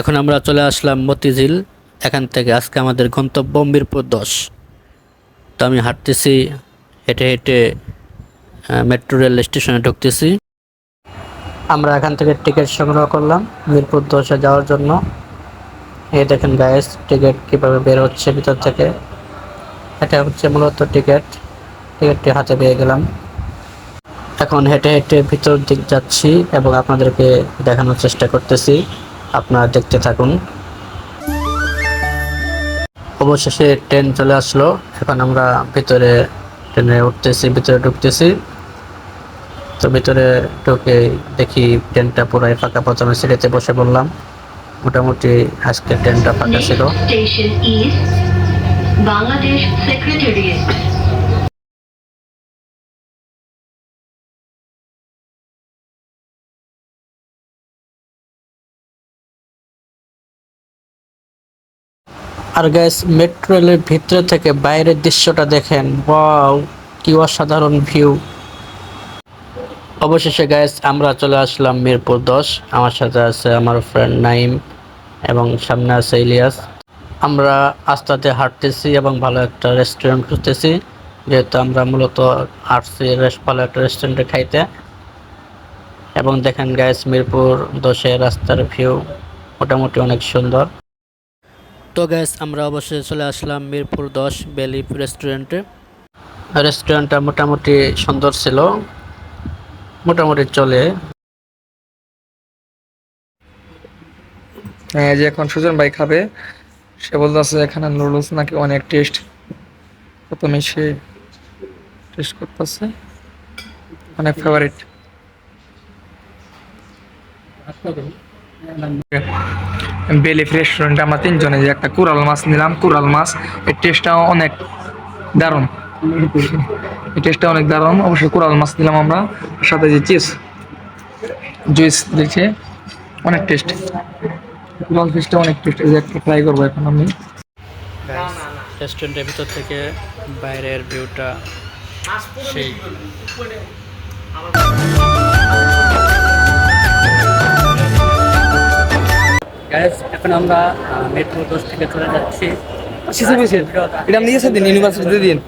এখন আমরা চলে আসলাম মতিঝিল, এখান থেকে আজকে আমাদের গন্তব্য মিরপুর দশ। তো আমি হাঁটতেছি, হেঁটে হেঁটে মেট্রো রেল স্টেশনে ঢুকতেছি। আমরা এখান থেকে টিকিট সংগ্রহ করলাম মিরপুর দশে যাওয়ার জন্য। এই দেখেন গায়েস টিকিট কীভাবে বের হচ্ছে ভিতর থেকে। এটা হচ্ছে মূলত টিকিট, টিকিটটি হাতে পেয়ে গেলাম। এখন হেঁটে হেঁটে ভিতর দিক যাচ্ছি এবং আপনাদেরকে দেখানোর চেষ্টা করতেছি। আপনারা দেখতে থাকুন। অবশেষে ট্রেন চলে আসলো। এখন আমরা ভিতরে ট্রেনে উঠতেছি, ভিতরে ঢুকতেছি। তো ভিতরে ঢুকে দেখি ট্রেনটা পুরাই ফাঁকা প্রথমে সিঁড়িতে বসে বললাম মোটামুটি আজকে ট্রেনটা ফাঁকা ছিল। Next station আর গ্যাস মেট্রো রেলের ভিতরে থেকে বাইরের দৃশ্যটা দেখেন। ওয়াও, কি অসাধারণ ভিউ। অবশেষে গ্যাস আমরা চলে আসলাম মিরপুর দশ। আমার সাথে আছে আমার ফ্রেন্ড নাইম এবং সামনে আছে ইলিয়াস। আমরা আস্তাতে হাঁটতেছি এবং ভালো একটা রেস্টুরেন্ট খুঁজতেছি। যেহেতু আমরা মূলত রেস্ট ভালো একটা রেস্টুরেন্টে খাইতে। এবং দেখেন গ্যাস মিরপুর দশের রাস্তার ভিউ মোটামুটি অনেক সুন্দর। তো গ্যাস আমরা অবশ্যই চলে আসলাম মিরপুর দশ বেলিফ রেস্টুরেন্টে রেস্টুরেন্টটা মোটামুটি সুন্দর ছিল, মোটামুটি চলে। হ্যাঁ যে এখন সুজন ভাই খাবে, সে বলতেছে এখানে নুডলস নাকি অনেক টেস্ট প্রথমে সে টেস্ট করতেছে, অনেক ফেভারিট বেলিফ রেস্টুরেন্টে আমরা তিনজনে যে একটা কুরাল মাছ নিলাম। কুরাল মাছ এর টেস্টটা অনেক দারুণ। এই টেস্টটা অনেক দারুণ। অবশ্যই কুরাল মাছ নিলাম আমরা। সাথে যে চিজ জুইস দিচ্ছে অনেক টেস্ট কুরাল ফিশটা অনেক টেস্ট এই যে একটা ট্রাই করব এখন আমি। রেস্টুরেন্টের ভিতর থেকে বাইরের ভিউটা সেই। এখন আমরা মেট্রো দোষ থেকে চলে যাচ্ছি। এটা নিয়ে দিন ইউনিভার্সিটিতে দিন?